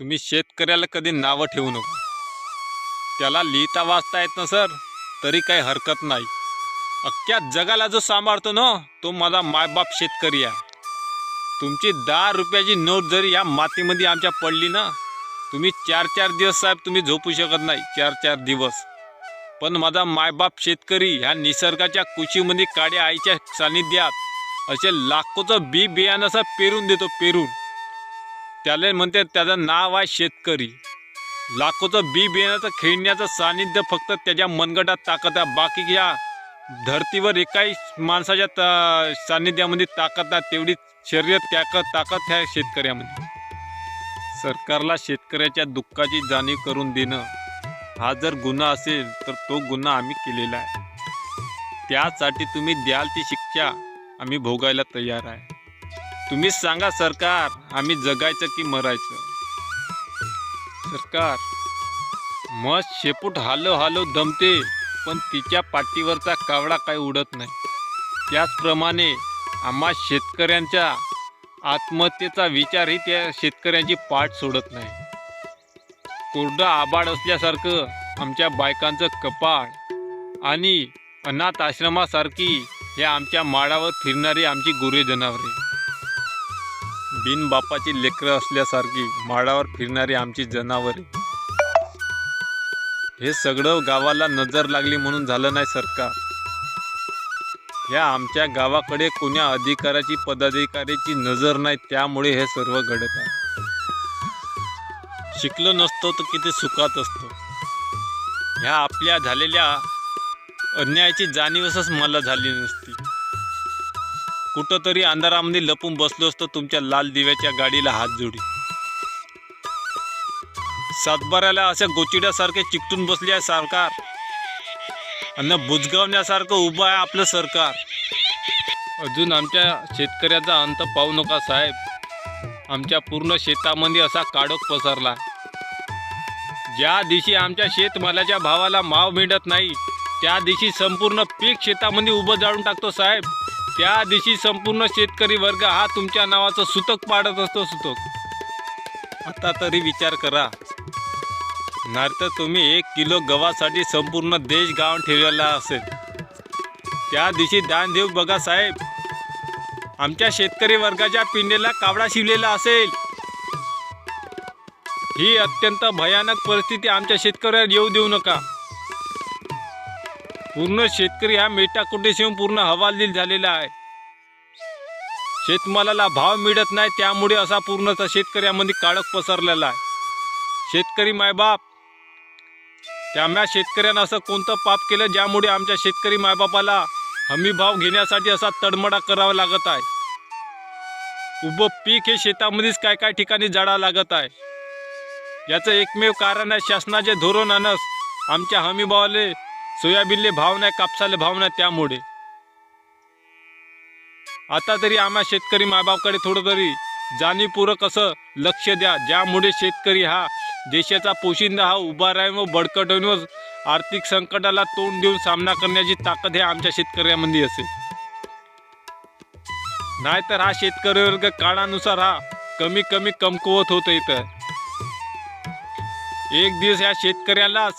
तुम्ही शेतकऱ्याला कधी नावं ठेवू नका. त्याला लिहिता वाचता येत ना सर? तरी काही हरकत नाही. अख्ख्या जगाला जो सांभाळतो ना तो माझा मायबाप शेतकरी आहे. तुमची दहा रुपयाची नोट जरी या मातीमध्ये आमच्या पडली ना तुम्ही चार चार दिवस साहेब तुम्ही झोपू शकत नाही चार चार दिवस. पण माझा मायबाप शेतकरी ह्या निसर्गाच्या कुशीमध्ये काड्या आईच्या सानिध्यात असे लाखोचं बी बियाणं असं पेरून देतो पेरून. त्याला म्हणते त्याचं नाव आहे शेतकरी. लाखोचं बी बियाण्याचं खेळण्याचं सानिध्य फक्त त्याच्या मनगटात ताकद आहे. बाकी या धर्तीवर एकाही माणसाच्या ता सानिध्यामध्ये ताकद आहे. तेवढी शरीर ताकद ताकद ह्या शेतकऱ्यामध्ये. सरकारला शेतकऱ्याच्या दुःखाची जाणीव करून देणं हा जर गुन्हा असेल तर तो गुन्हा आम्ही केलेला आहे. त्यासाठी तुम्ही द्याल ती शिक्षा आम्ही भोगायला तयार आहे. तुम्हीच सांगा सरकार. आम्ही जगायचं की मरायचं? सरकार मस्त शेपूट हालो हालो दमते पण तिच्या पाठीवरचा कावडा काही उडत नाही. त्याचप्रमाणे आम्हा शेतकऱ्यांच्या आत्महत्येचा विचारही त्या शेतकऱ्यांची पाठ सोडत नाही. कोरडं आबाड असल्यासारखं आमच्या बायकांचं कपाळ आणि अनाथ आश्रमासारखी हे आमच्या माळावर फिरणारी आमची गुरे जनावरे. बिनबापाची लेकरं असल्यासारखी माळावर फिरणारी आमची जनावरे. हे सगळं गावाला नजर लागली म्हणून झालं नाही सरकार. या आमच्या गावाकडे कोण्या अधिकाराची पदाधिकाऱ्याची नजर नाही त्यामुळे हे सर्व घडत आहे. शिकलो नसतो तर किती सुखात असतो. ह्या आपल्या झालेल्या अन्यायाची जाणीवच मला झाली नसती. कुठंतरी अंधारामध्ये लपून बसलो असतो तुमच्या लाल दिव्याच्या गाडीला हात जोडी. सातबाऱ्याला अशा गोचिड्यासारखे चिकटून बसले आहे सरकार. आणि बुजगावण्यासारखं उभं आहे आपलं सरकार. अजून आमच्या शेतकऱ्याचा अंत पाहू नका साहेब. आमच्या पूर्ण शेतामध्ये असा काडोख पसरला. ज्या दिवशी आमच्या शेतमालाच्या भावाला माव मिळत नाही त्या दिवशी संपूर्ण पीक शेतामध्ये उभं जाळून टाकतो साहेब. त्या दिवशी संपूर्ण शेतकरी वर्ग हा तुमच्या नावाचं सुतक पाडत असतो सुतक. आता तरी विचार करा. नाही तर तुम्ही एक किलो गव्हासाठी संपूर्ण देश गावून ठेवलेला असेल. त्या दिवशी दान देऊ बघा साहेब. आमच्या शेतकरी वर्गाच्या पिंडेला कावडा शिवलेला असेल. ही अत्यंत भयानक परिस्थिती आमच्या शेतकऱ्यावर येऊ देऊ नका. पूर्ण शेतकरी हा मेटाकुटीस येऊन पूर्ण हवालदिल झालेला आहे. शेतमालाला भाव मिळत नाही त्यामुळे असा पूर्णतः शेतकऱ्यामध्ये काळख पसरलेला आहे. शेतकरी मायबाप त्यामुळे शेतकऱ्यानं असं कोणतं पाप केलं ज्यामुळे आमच्या शेतकरी मायबापाला हमी भाव घेण्यासाठी असा तडमडा करावा लागत आहे. उभं पीक हे शेतामध्येच काय काय ठिकाणी जाळा लागत आहे. याचं एकमेव कारण आहे शासनाचे धोरण आणस आमच्या हमीभावाले सोयाबीनले भाव नाही कापसाले भाव नाही त्यामुळे. आता तरी आम्हा शेतकरी मायबापकडे थोडं तरी जाणीवपूर्वक असं लक्ष द्या ज्यामुळे शेतकरी हा देशाचा पोशिंदा हा उभा राहून व बडकटून व आर्थिक संकटाला तोंड देऊन सामना करण्याची ताकद हे आमच्या शेतकऱ्यामध्ये असेल. नाहीतर हा शेतकरी वर्ग काळानुसार हा कमी कमी कमकुवत होत इथं. एक दिवस या शेतकऱ्यालाच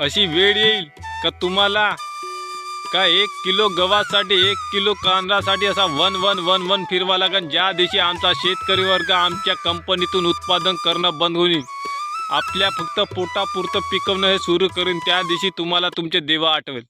अशी वेळ येईल का तुम्हाला? का एक किलो गव्हासाठी एक किलो कांद्यासाठी असा वन वन वन वन फिरवा लागेल ज्या दिवशी आमचा शेतकरी वर्ग आमच्या कंपनीतून उत्पादन करणं बंद होईल आपल्या फक्त पोटापुरतं पिकवणं हे सुरू करून त्या दिवशी तुम्हाला तुमचे देवा आठवेल.